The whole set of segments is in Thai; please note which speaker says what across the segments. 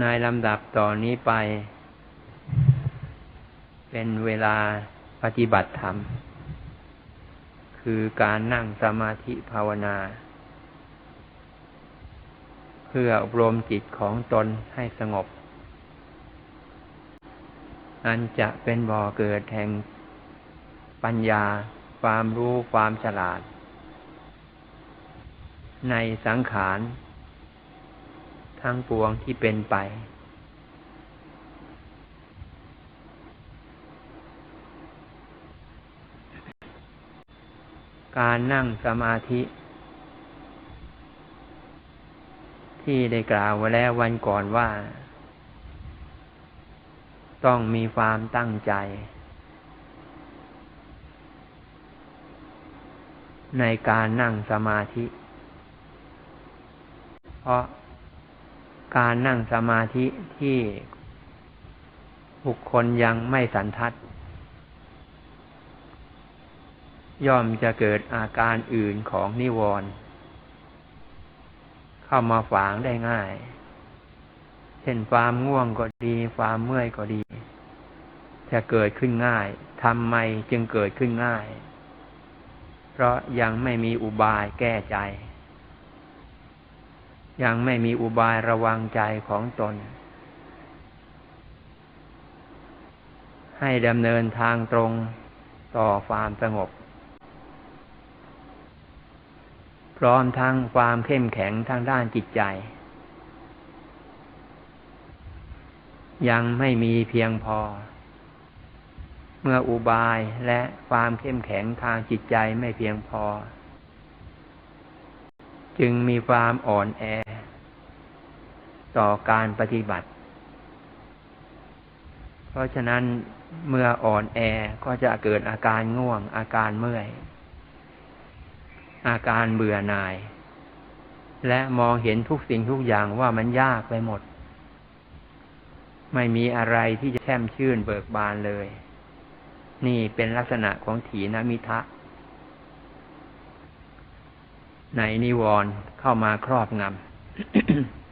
Speaker 1: ในลำดับต่อนนี้ไป เป็นเวลาปฏิบัติธรรม คือการนั่งสมาธิภาวนา เพื่ออบรมจิตของตนให้สงบ อันจะเป็นบ่อเกิดแห่งปัญญาความรู้ความฉลาด ในสังขาร ทั้งปวงที่เป็นไป การนั่งสมาธิ ที่ได้กล่าวไว้แล้ววันก่อนว่า ต้องมีความตั้งใจ ในการนั่งสมาธิ เพราะ การนั่งสมาธิที่บุคคลยังไม่สันทัด ย่อมจะเกิดอาการอื่นของนิวรณ์เข้ามาฝางได้ง่าย เช่นความง่วงก็ดี ความเมื่อยก็ดี จะเกิดขึ้นง่ายทำไมจึงเกิดขึ้นง่าย เพราะยังไม่มีอุบายแก้ใจ ยังไม่มีอุบายระวังใจของตน ให้ดำเนินทางตรงต่อความสงบ พร้อมทั้งความเข้มแข็งทางด้านจิตใจ ยังไม่มีเพียงพอ เมื่ออุบายและความเข้มแข็งทางจิตใจไม่เพียงพอจึงมีความอ่อนแอ ต่อการปฏิบัติ เพราะฉะนั้นเมื่ออ่อนแอก็จะเกิดอาการง่วง อาการเมื่อย อาการเบื่อหน่าย และมองเห็นทุกสิ่งทุกอย่างว่ามันยากไปหมด ไม่มีอะไรที่จะแช่มชื่นเบิกบานเลย นี่เป็นลักษณะของถีนมิทะในนิวรณ์เข้ามาครอบงำ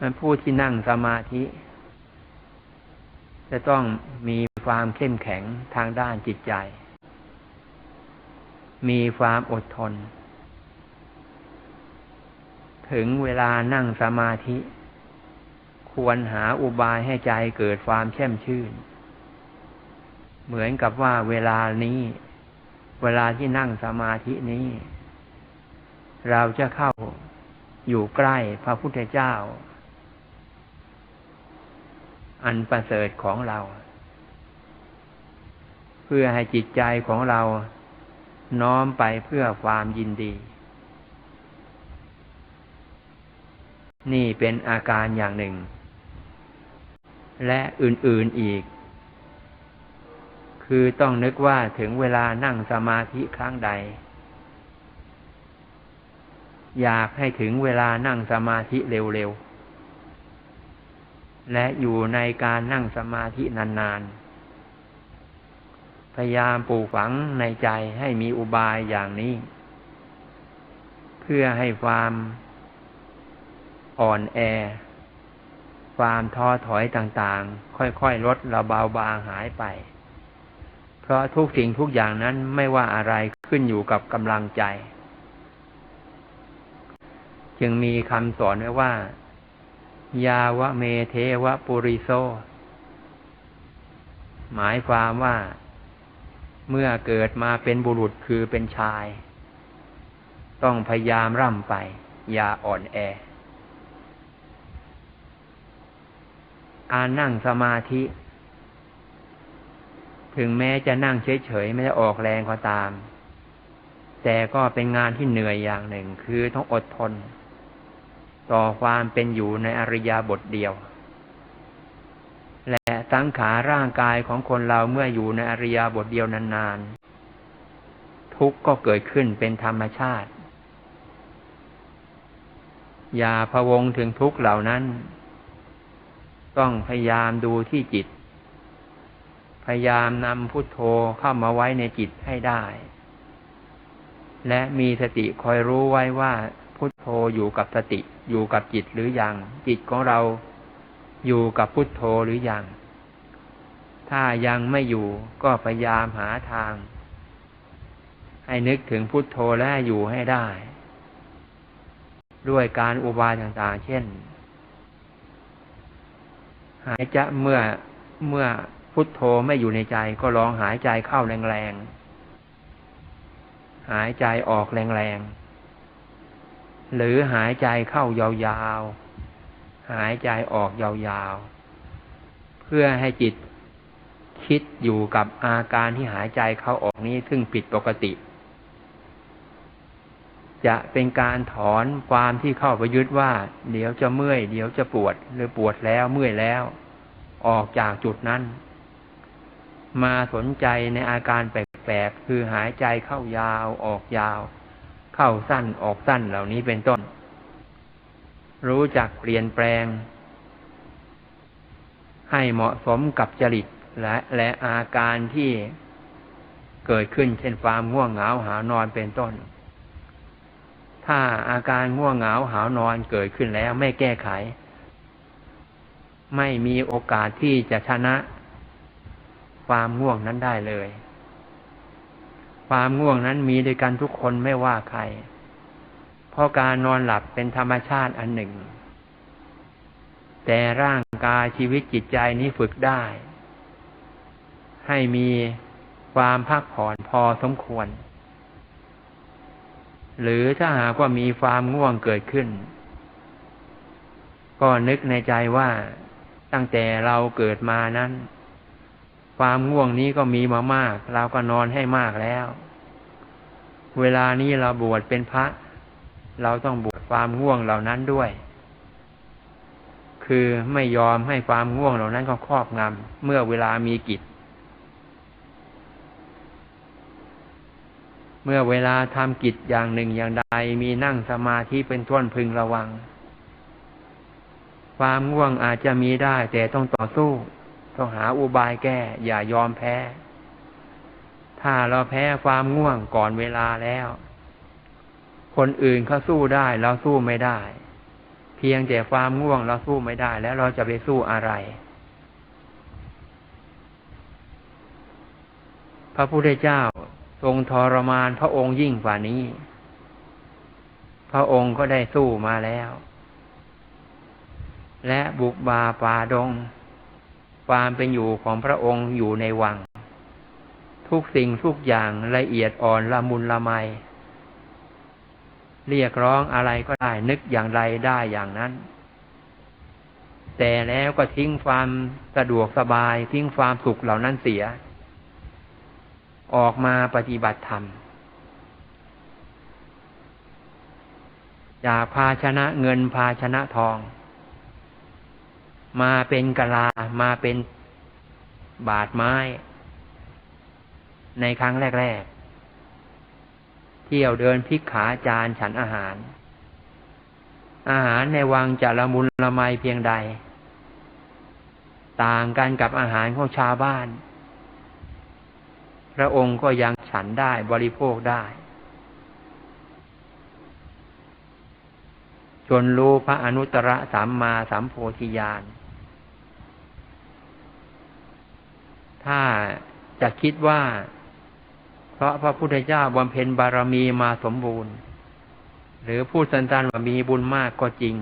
Speaker 1: มันผู้ที่นั่งสมาธิ จะต้องมีความเข้มแข็งทางด้านจิตใจ มีความอดทน ถึงเวลานั่งสมาธิ ควรหาอุบายให้ใจเกิดความแช่มชื่น เหมือนกับว่าเวลานี้ เวลาที่นั่งสมาธินี้ เราจะเข้าอยู่ใกล้พระพุทธเจ้า อันประเสริฐของเรา เพื่อให้จิตใจของเราน้อมไปเพื่อความยินดี นี่เป็นอาการอย่างหนึ่ง และอื่นๆอีก คือต้องนึกว่าถึงเวลานั่งสมาธิครั้งใด อยากให้ถึงเวลานั่งสมาธิเร็วๆ และอยู่ในการนั่งสมาธินานๆ พยายามปลูกฝังในใจให้มีอุบายอย่างนี้ เพื่อให้ความอ่อนแอ ความท้อถอยต่างๆ ค่อยๆ ลดระเบาบางหายไป เพราะทุกสิ่งทุกอย่างนั้นไม่ว่าอะไรขึ้นอยู่กับกำลังใจ จึงมีคำสอนไว้ว่า ยาวะเมเทวะปุริโซ หมายความว่า เมื่อเกิดมาเป็นบุรุษคือเป็นชาย ต้องพยายามร่ำไป อย่าอ่อนแอการนั่งสมาธิ ถึงแม้จะนั่งเฉยๆ ไม่ได้ออกแรงก็ตาม แต่ก็เป็นงานที่เหนื่อยอย่างหนึ่งคือต้องอดทน ต่อความเป็นอยู่ในอริยบทเดียว และสังขาร่างกายของคนเราเมื่ออยู่ในอริยบทเดียวนานๆ ทุกข์ก็เกิดขึ้นเป็นธรรมชาติ อย่าพะวงถึงทุกข์เหล่านั้น ต้องพยายามดูที่จิต พยายามนำพุทโธเข้ามาไว้ในจิตให้ได้ และมีสติคอยรู้ไว้ว่าพุทโธอยู่กับสติ อยู่กับจิตหรืออยัง จิตของเราอยู่กับพุทโธหรือยัง ถ้ายังไม่อยู่ก็พยายามหาทาง ให้นึกถึงพุทโธและอยู่ให้ได้ ด้วยการอุบายต่างๆ เช่น หายใจเมื่อเมื่อพุทโธไม่อยู่ในใจก็ลองหายใจเข้าแรงๆ หายใจออกแรงๆ หรือหายใจเข้ายาวๆ หายใจออกยาวๆ เพื่อให้จิตคิดอยู่กับอาการที่หายใจเข้าออกนี้ซึ่งผิดปกติ จะเป็นการถอนความที่เข้าไปยึดว่า เดี๋ยวจะเมื่อย เดี๋ยวจะปวด หรือปวดแล้วเมื่อยแล้ว ออกจากจุดนั้น มาสนใจในอาการแปลกๆ คือหายใจเข้ายาวออกยาว เข้าสั้นออกสั้นเหล่านี้เป็นต้น รู้จักเปลี่ยนแปลง ให้เหมาะสมกับจริตและและอาการที่เกิดขึ้นเช่นความง่วงเหงาหานอนเป็นต้น ถ้าอาการง่วงเหงาหานอนเกิดขึ้นแล้วไม่แก้ไข ไม่มีโอกาสที่จะชนะความง่วงนั้นได้เลย ความง่วงนั้นมีด้วยกันทุกคนไม่ว่าใคร เพราะการนอนหลับเป็นธรรมชาติอันหนึ่ง แต่ร่างกายชีวิตจิตใจนี้ฝึกได้ ให้มีความพักผ่อนพอสมควร หรือถ้าหากว่ามีความง่วงเกิดขึ้น ก็นึกในใจว่าตั้งแต่เราเกิดมานั้น ความง่วงนี้ก็มีมามาก เราก็นอนให้มากแล้ว เวลานี้เราบวชเป็นพระ เราต้องบวชความง่วงเหล่านั้นด้วย คือไม่ยอมให้ความง่วงเหล่านั้นก็ครอบงำเมื่อเวลามีกิจ เมื่อเวลาทำกิจอย่างหนึ่งอย่างใดมีนั่งสมาธิเป็นท่วนพึงระวัง ความง่วงอาจจะมีได้แต่ต้องต่อสู้ ต้องหาอุบายแก้ อย่ายอมแพ้ ถ้าเราแพ้ความง่วงก่อนเวลาแล้ว คนอื่นเขาสู้ได้ เราสู้ไม่ได้ เพียงแต่ความง่วงเราสู้ไม่ได้ แล้วเราจะไปสู้อะไร พระพุทธเจ้าทรงทรมานพระองค์ยิ่งกว่านี้ พระองค์ก็ได้สู้มาแล้ว และบุกบาป่าดง ความเป็นอยู่ของพระองค์อยู่ในวัง ทุกสิ่งทุกอย่างละเอียดอ่อนละมุนละไม เรียกร้องอะไรก็ได้นึกอย่างไรได้อย่างนั้น แต่แล้วก็ทิ้งความสะดวกสบายทิ้งความสุขเหล่านั้นเสีย ออกมาปฏิบัติธรรมจากภาชนะเงินภาชนะทอง มาเป็นกะลา มาเป็นบาทไม้ ในครั้งแรกๆ เที่ยวเดินพิกขาจานฉันอาหาร อาหารในวังจะละมุนละไมเพียงใด ต่างกันกับอาหารของชาวบ้าน พระองค์ก็ยังฉันได้บริโภคได้จนรู้พระอนุตตรสัมมาสัมโพธิญาณ ถ้าจะคิดว่า เพราะพระพุทธเจ้าบำเพ็ญบารมีมาสมบูรณ์ หรือผู้สันตานว่ามีบุญมากก็จริง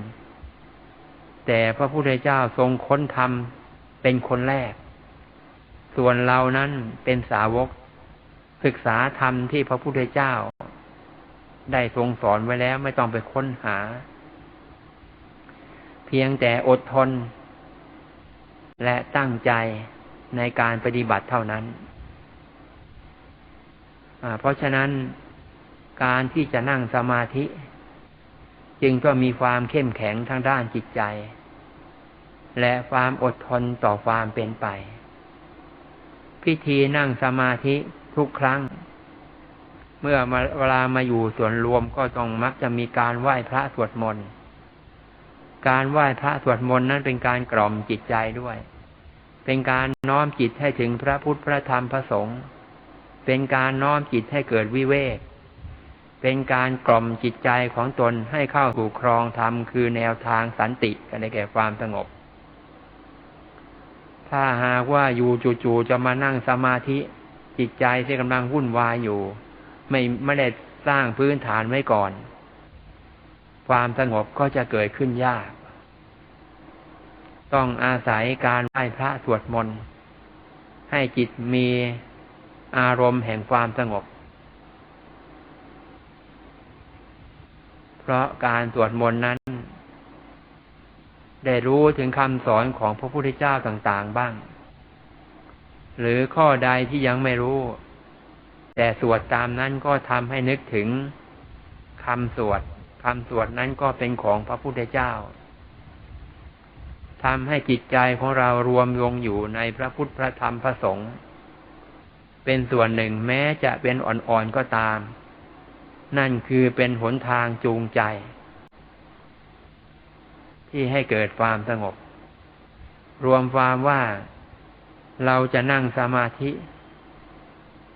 Speaker 1: แต่พระพุทธเจ้าทรงค้นธรรมเป็นคนแรก ส่วนเรานั้นเป็นสาวก ศึกษาธรรมที่พระพุทธเจ้า ได้ทรงสอนไว้แล้วไม่ต้องไปค้นหา เพียงแต่อดทน และตั้งใจ ในการปฏิบัติเท่านั้น เพราะฉะนั้นการที่จะนั่งสมาธิ จึงก็มีความเข้มแข็งทางด้านจิตใจ และความอดทนต่อความเป็นไป พิธีนั่งสมาธิทุกครั้ง เมื่อเวลามาอยู่ส่วนรวมก็ต้องมักจะมีการไหว้พระสวดมนต์การไหว้พระสวดมนต์นั้นเป็นการกล่อมจิตใจด้วย เป็นการน้อมจิตให้ถึงพระพุทธพระธรรมพระสงฆ์เป็นการน้อมจิตให้เกิดวิเวก เป็นการกล่อมจิตใจของตนให้เข้าสู่ครองธรรมคือแนวทางสันติกันในแก่ความสงบ ถ้าหากว่าอยู่จู่ๆจะมานั่งสมาธิ จิตใจที่กำลังวุ่นวายอยู่ ไม่ไม่ได้สร้างพื้นฐานไว้ก่อน ความสงบก็จะเกิดขึ้นยาก ต้องอาศัยการไหว้พระสวดมนต์ ให้จิตมีอารมณ์แห่งความสงบ เพราะการสวดมนต์นั้น ได้รู้ถึงคำสอนของพระพุทธเจ้าต่างๆบ้าง หรือข้อใดที่ยังไม่รู้ แต่สวดตามนั้นก็ทำให้นึกถึงคำสวดคำสวดนั้นก็เป็นของพระพุทธเจ้า ทำให้จิตใจของเรารวมลงอยู่ในพระพุทธพระธรรมพระสงฆ์เป็นส่วนหนึ่งแม้จะเป็นอ่อนๆก็ตาม นั่นคือเป็นหนทางจูงใจ ที่ให้เกิดความสงบ รวมความว่าเราจะนั่งสมาธิ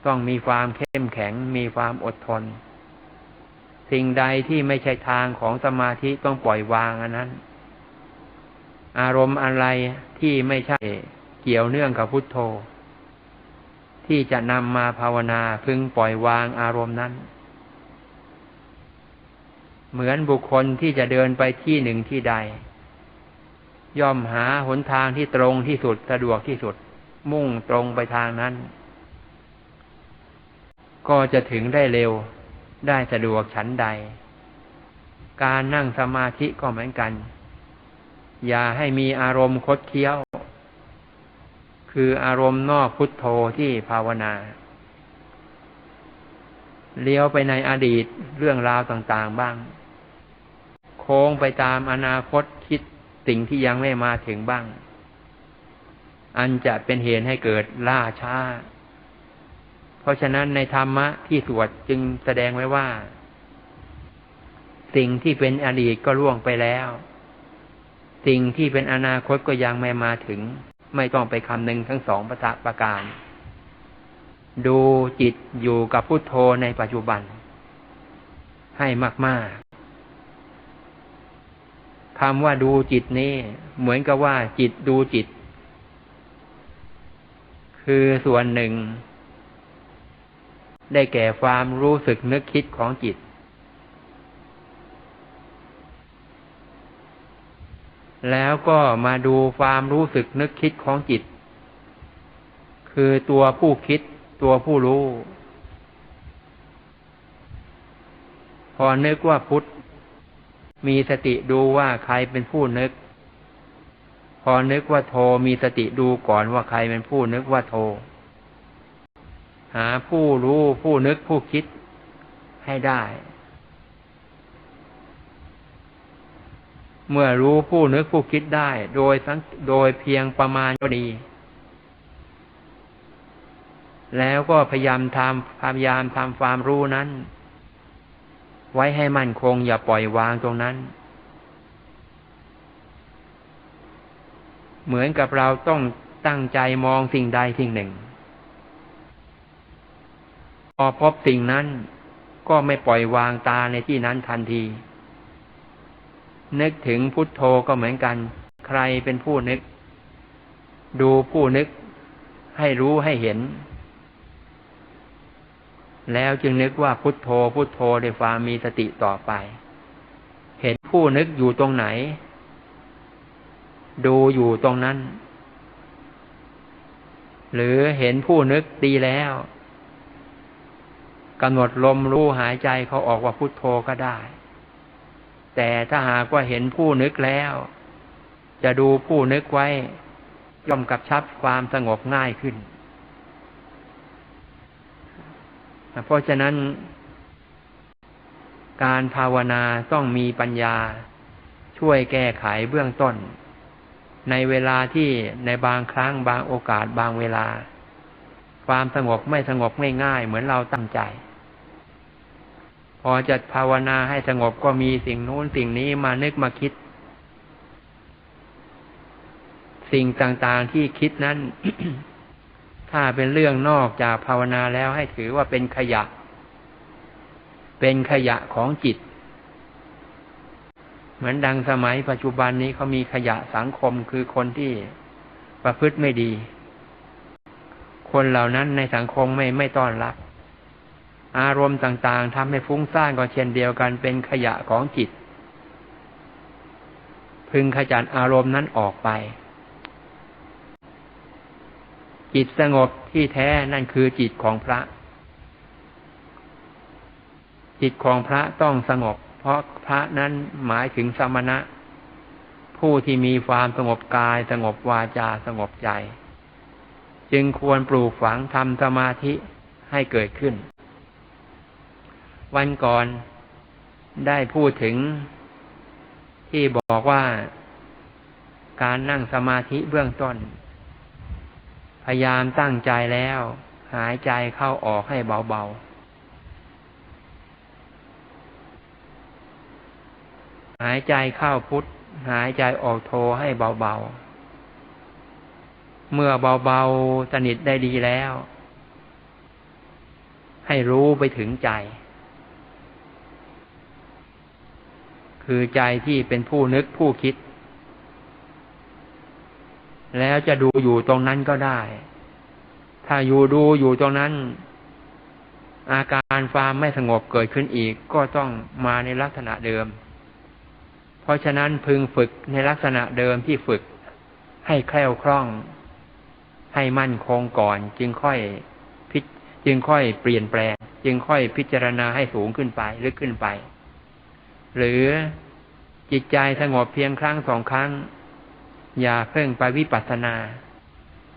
Speaker 1: ต้องมีความเข้มแข็งมีความอดทน สิ่งใดที่ไม่ใช่ทางของสมาธิต้องปล่อยวางอันนั้น อารมณ์อะไรที่ไม่ใช่เกี่ยวเนื่องกับพุทโธ ที่จะนำมาภาวนาพึงปล่อยวางอารมณ์นั้น เหมือนบุคคลที่จะเดินไปที่หนึ่งที่ใด ย่อมหาหนทางที่ตรงที่สุดสะดวกที่สุด มุ่งตรงไปทางนั้น ก็จะถึงได้เร็วได้สะดวกฉันใด การนั่งสมาธิก็เหมือนกัน อย่าให้มีอารมณ์คดเคี้ยว คืออารมณ์นอกพุทโธที่ภาวนา เลี้ยวไปในอดีตเรื่องราวต่างๆบ้าง โค้งไปตามอนาคตคิดสิ่งที่ยังไม่มาถึงบ้าง อันจะเป็นเหตุให้เกิดล่าช้า เพราะฉะนั้นในธรรมะที่สวดจึงแสดงไว้ว่า สิ่งที่เป็นอดีตก็ล่วงไปแล้ว สิ่งที่เป็นอนาคตก็ยังไม่มาถึง ไม่ต้องไปคำนึงทั้งสองประประการ ดูจิตอยู่กับพุทโธในปัจจุบัน ให้มาก ๆคำว่าดูจิตนี้เหมือนกับว่า จิตดูจิต คือส่วนหนึ่ง ได้แก่ความรู้สึกนึกคิดของจิต แล้วก็มาดูความรู้สึกนึกคิดของจิต คือตัวผู้คิดตัวผู้รู้ พอนึกว่าพุทธมีสติดูว่าใครเป็นผู้นึก พอนึกว่าโทมีสติดูก่อนว่าใครเป็นผู้นึกว่าโท หาผู้รู้ผู้นึกผู้คิดให้ได้ เมื่อรู้ผู้นึกผู้คิดได้ โดยโดยเพียงประมาณก็ดี แล้วก็พยายามทำพยายามทำความรู้นั้น ไว้ให้มั่นคงอย่าปล่อยวางตรงนั้น เหมือนกับเราต้องตั้งใจมองสิ่งใดสิ่งหนึ่ง พอพบสิ่งนั้นก็ไม่ปล่อยวางตาในที่นั้นทันที นึกถึงพุทโธก็เหมือนกัน ใครเป็นผู้นึก ดูผู้นึก ให้รู้ให้เห็น แล้วจึงนึกว่าพุทโธพุทโธด้วยความมีสติต่อไป เห็นผู้นึกอยู่ตรงไหน ดูอยู่ตรงนั้น หรือเห็นผู้นึกดีแล้วกำหนดลมรู้หายใจเขาออกว่าพุทโธก็ได้ แต่ถ้าหากว่าเห็นผู้นึกแล้ว จะดูผู้นึกไว้ ย่อมกับชับความสงบง่ายขึ้น เพราะฉะนั้น การภาวนาต้องมีปัญญา ช่วยแก้ไขเบื้องต้น ในเวลาที่ในบางครั้งบางโอกาสบางเวลา ความสงบไม่สงบง่ายๆ เหมือนเราตั้งใจ พอจะภาวนาให้สงบก็มีสิ่งนู้นสิ่งนี้มานึกมาคิด สิ่งต่างๆที่คิดนั้น ถ้าเป็นเรื่องนอกจากภาวนาแล้วให้ถือว่าเป็นขยะ เป็นขยะของจิต เหมือนดังสมัยปัจจุบันนี้เขามีขยะสังคมคือคนที่ประพฤติไม่ดี คนเหล่านั้นในสังคมไม่ไม่ต้อนรับ อารมณ์ต่างๆทำให้ฟุ้งซ่านก็เช่นเดียวกันเป็นขยะของจิต พึงขจัดอารมณ์นั้นออกไป จิตสงบที่แท้นั่นคือจิตของพระ จิตของพระต้องสงบ เพราะพระนั้นหมายถึงสมณะ ผู้ที่มีความสงบกาย สงบวาจาสงบใจ จึงควรปลูกฝังทำสมาธิให้เกิดขึ้น วันก่อนได้พูดถึงที่บอกว่าการนั่งสมาธิเบื้องต้น พยายามตั้งใจแล้ว หายใจเข้าออกให้เบาๆ หายใจเข้าพุทธหายใจออกโทให้เบาๆ เมื่อเบาๆสนิทได้ดีแล้ว ให้รู้ไปถึงใจ คือใจที่เป็นผู้นึกผู้คิด แล้วจะดูอยู่ตรงนั้นก็ได้ ถ้าอยู่ดูอยู่ตรงนั้น อาการความไม่สงบเกิดขึ้นอีกก็ต้องมาในลักษณะเดิม เพราะฉะนั้นพึงฝึกในลักษณะเดิมที่ฝึกให้แคล่วคล่อง ให้มั่นคงก่อนจึงค่อยพิจึงค่อยเปลี่ยนแปลง จึงค่อยพิจารณาให้สูงขึ้นไปลึกขึ้นไป หรือจิตใจสงบเพียงครั้งสองครั้ง อย่าเพิ่งไปวิปัสสนา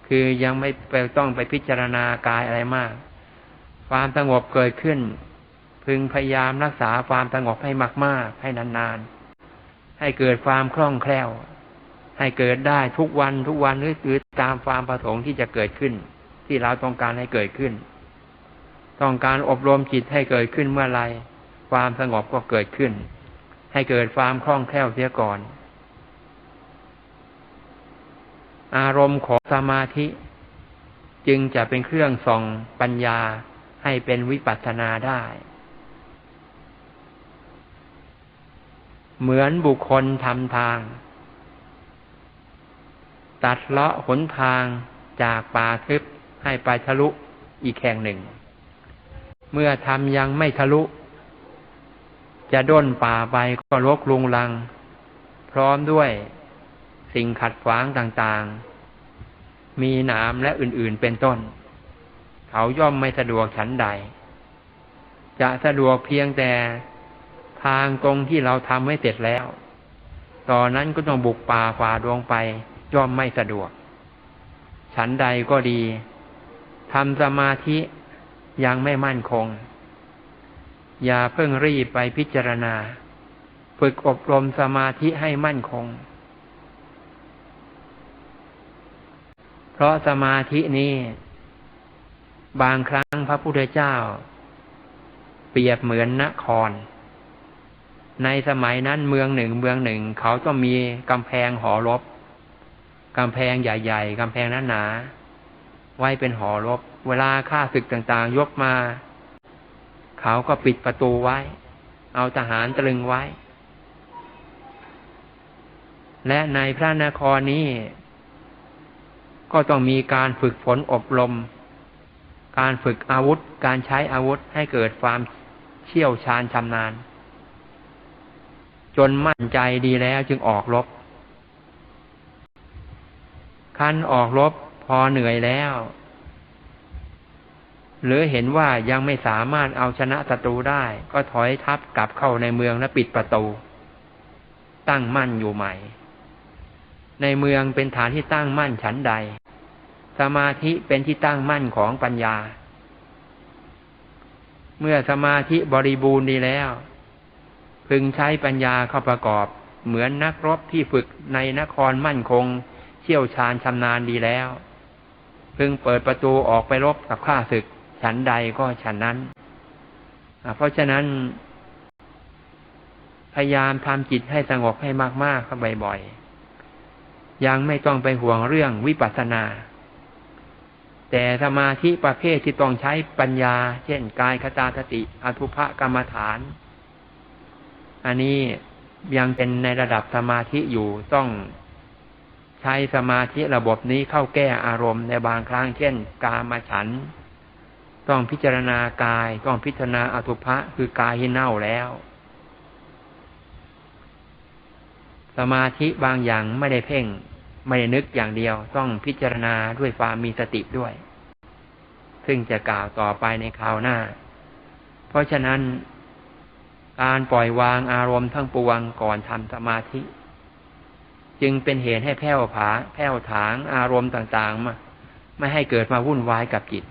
Speaker 1: คือยังไม่ไปต้องไปพิจารณากายอะไรมาก ความสงบเกิดขึ้น พึงพยายามรักษาความสงบให้มาก ๆ ให้นานๆ ให้เกิดความคล่องแคล่ว ให้เกิดได้ทุกวันทุกวันหรือหรือตามความประสงค์ที่จะเกิดขึ้น ที่เราต้องการให้เกิดขึ้น ต้องการอบรมจิตให้เกิดขึ้นเมื่อไรความสงบก็เกิดขึ้น ให้เกิดความคล่องแคล่วเสียก่อน อารมณ์ของสมาธิ จึงจะเป็นเครื่องส่องปัญญาให้เป็นวิปัสสนาได้ เหมือนบุคคลทำทาง ตัดเลาะหนทางจากป่าทึบให้ไปทะลุอีกแห่งหนึ่ง เมื่อทำยังไม่ทะลุ จะด้นป่าไปก็รกลุงลัง พร้อมด้วยสิ่งขัดขวางต่างๆ มีหนามและอื่นๆเป็นต้น เขาย่อมไม่สะดวกฉันใด จะสะดวกเพียงแต่ทางตรงที่เราทำไว้เสร็จแล้ว ตอนนั้นก็ต้องบุกป่าฝ่าดวงไป ย่อมไม่สะดวก ฉันใดก็ดีทำสมาธิยังไม่มั่นคง อย่าเพิ่งรีบไปพิจารณา ฝึกอบรมสมาธิให้มั่นคง เพราะสมาธินี้บางครั้งพระพุทธเจ้า เปรียบเหมือนนคร ในสมัยนั้นเมืองหนึ่งเมืองหนึ่ง เขาต้องมีกำแพงหอรบกำแพงใหญ่ๆกำแพงหนาๆไว้เป็นหอรบ เวลาข้าศึกต่างๆ ยกมา เขาก็ปิดประตูไว้ เอาทหารตรึงไว้ และในพระนครนี้ ก็ต้องมีการฝึกฝนอบรม การฝึกอาวุธ การใช้อาวุธให้เกิดความเชี่ยวชาญชำนาญ จนมั่นใจดีแล้วจึงออกรบคันออกรบพอเหนื่อยแล้ว หรือเห็นว่ายังไม่สามารถเอาชนะศัตรูได้ ก็ถอยทัพกลับเข้าในเมืองและปิดประตู ตั้งมั่นอยู่ใหม่ ในเมืองเป็นฐานที่ตั้งมั่นฉันใด สมาธิเป็นที่ตั้งมั่นของปัญญา เมื่อสมาธิบริบูรณ์ดีแล้ว พึงใช้ปัญญาเข้าประกอบ เหมือนนักรบที่ฝึกในนครมั่นคง เชี่ยวชาญชำนาญดีแล้ว พึงเปิดประตูออกไปรบกับข้าศึก ฉันใดก็ฉันนั้น เพราะฉะนั้น พยายามทำจิตให้สงบให้มากๆเข้าบ่อยๆ ยังไม่ต้องไปห่วงเรื่องวิปัสสนา แต่สมาธิประเภทที่ต้องใช้ปัญญา เช่นกายคตาสติอธุภกรรมฐาน อันนี้ยังเป็นในระดับสมาธิอยู่ต้องใช้สมาธิระบบนี้เข้าแก้อารมณ์ในบางครั้งเช่น กามฉัน ต้องพิจารณากาย ต้องพิจารณาอธุภะคือกายที่เน่าแล้ว สมาธิบางอย่างไม่ได้เพ่ง ไม่ได้นึกอย่างเดียว ต้องพิจารณาด้วยความมีสติด้วย ซึ่งจะกล่าวต่อไปในคราวหน้า เพราะฉะนั้น การปล่อยวางอารมณ์ทั้งปวงก่อนทำสมาธิ จึงเป็นเหตุให้แผ้วผาแผ้วถางอารมณ์ต่างๆมาไม่ให้เกิดมาวุ่นวายกับจิต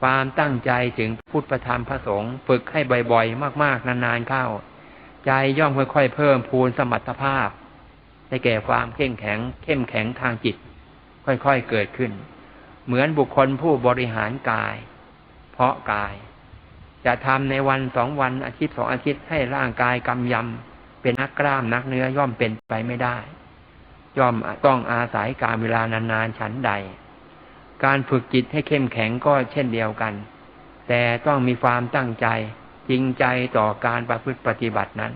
Speaker 1: ความตั้งใจถึงพุทธธรรมพระสงฆ์ฝึกให้บ่อยๆ มากๆ นานๆเข้า ใจย่อมค่อยๆ เพิ่มพูนสมรรถภาพได้แก่ความเข้มแข็ง เข้มแข็งทางจิต ค่อยๆ เกิดขึ้น เหมือนบุคคลผู้บริหารกาย เพาะกาย จะทำในวันสองวันอาทิตย์สองอาทิตย์ให้ร่างกายกำยำเป็นนักกล้ามนักเนื้อย่อมเป็นไปไม่ได้ ย่อมต้องอาศัยการเวลานานๆฉันใด การฝึกจิตให้เข้มแข็งก็เช่นเดียวกัน แต่ต้องมีความตั้งใจจริงใจต่อการประพฤติปฏิบัตินั้น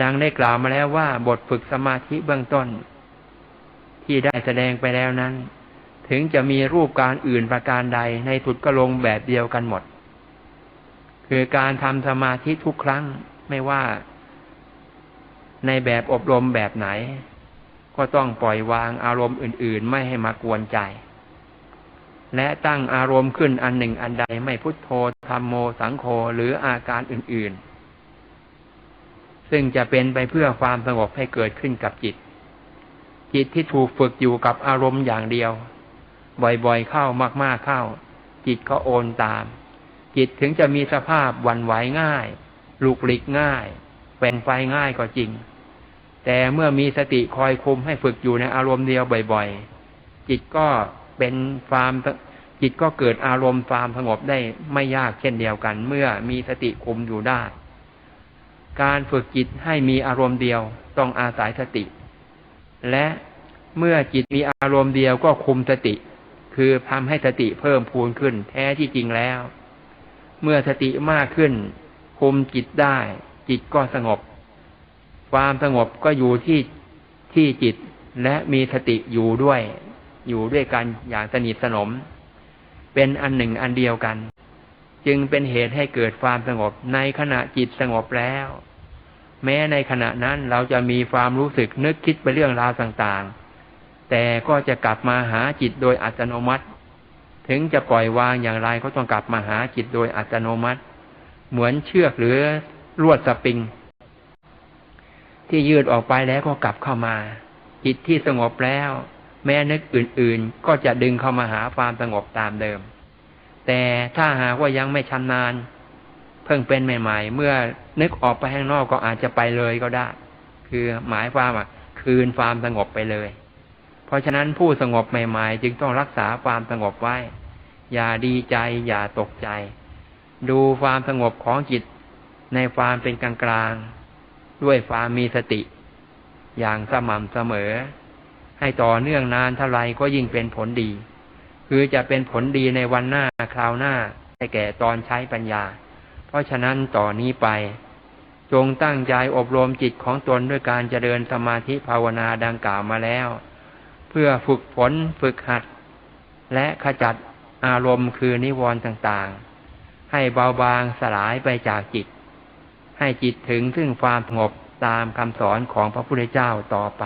Speaker 1: ดังได้กล่าวมาแล้วว่าบทฝึกสมาธิเบื้องต้น ที่ได้แสดงไปแล้วนั้น ถึงจะมีรูปการอื่นประการใดในสุดก็ลงแบบเดียวกันหมด คือการทำสมาธิทุกครั้งไม่ว่าในแบบอบรมแบบไหน ก็ต้องปล่อยวางอารมณ์อื่นๆ ไม่ให้มากวนใจ และตั้งอารมณ์ขึ้นอันหนึ่งอันใดไม่พุทโธธรรมโมสังโฆหรืออาการอื่นๆ ซึ่งจะเป็นไปเพื่อความสงบให้เกิดขึ้นกับจิต จิตที่ถูกฝึกอยู่กับอารมณ์อย่างเดียว บ่อยๆเข้ามากๆเข้า จิตก็โอนตาม จิตถึงจะมีสภาพวันไหวง่ายลุกลิกง่ายแปลงไฟง่ายก็จริง แต่เมื่อมีสติคอยคุมให้ฝึกอยู่ในอารมณ์เดียวบ่อยๆ จิตก็เป็นความจิตก็เกิดอารมณ์ความสงบได้ไม่ยากเช่นเดียวกัน เมื่อมีสติคุมอยู่ได้ การฝึกจิตให้มีอารมณ์เดียวต้องอาศัยสติ และเมื่อจิตมีอารมณ์เดียวก็คุมสติ คือทำให้สติเพิ่มพูนขึ้น แท้ที่จริงแล้ว เมื่อสติมากขึ้น คุมจิตได้ จิตก็สงบ ความสงบก็อยู่ที่ที่จิตและมีสติอยู่ด้วย อยู่ด้วยกันอย่างสนิทสนม เป็นอันหนึ่งอันเดียวกัน จึงเป็นเหตุให้เกิดความสงบในขณะจิตสงบแล้ว แม้ในขณะนั้นเราจะมีความรู้สึกนึกคิดไปเรื่องราวต่างๆ แต่ก็จะกลับมาหาจิตโดยอัตโนมัติ ถึงจะปล่อยวางอย่างไรก็ต้องกลับมาหาจิตโดยอัตโนมัติ เหมือนเชือกหรือลวดสปริง ที่ยืดออกไปแล้วก็กลับเข้ามา จิตที่สงบแล้ว แม้นึกอื่นๆ ก็จะดึงเข้ามาหาความสงบตามเดิม แต่ถ้าหากว่ายังไม่ชำนาญ เพิ่งเป็นใหม่ ๆ เมื่อนึกออกไปข้างนอกก็อาจจะไปเลยก็ได้ คือหมายความว่าคืนความสงบไปเลย เพราะฉะนั้นผู้สงบใหม่ ๆ จึงต้องรักษาความสงบไว้ อย่าดีใจ อย่าตกใจ ดูความสงบของจิตในความเป็นกลางกลาง ด้วยความมีสติ อย่างสม่ำเสมอ ให้ต่อเนื่องนานเท่าไรก็ยิ่งเป็นผลดี คือจะเป็นผลดีในวันหน้าคราวหน้าให้แก่ตอนใช้ปัญญา เพราะฉะนั้นต่อนนี้ไป จงตั้งใจอบรมจิตของตนด้วยการเจริญสมาธิภาวนาดังกล่าวมาแล้ว เพื่อฝึกฝนฝึกหัด และขจัดอารมณ์คือนิวรณ์ต่างๆ ให้เบาบางสลายไปจากจิต ให้จิตถึงซึ่งความสงบตามคำสอนของพระพุทธเจ้าต่อไป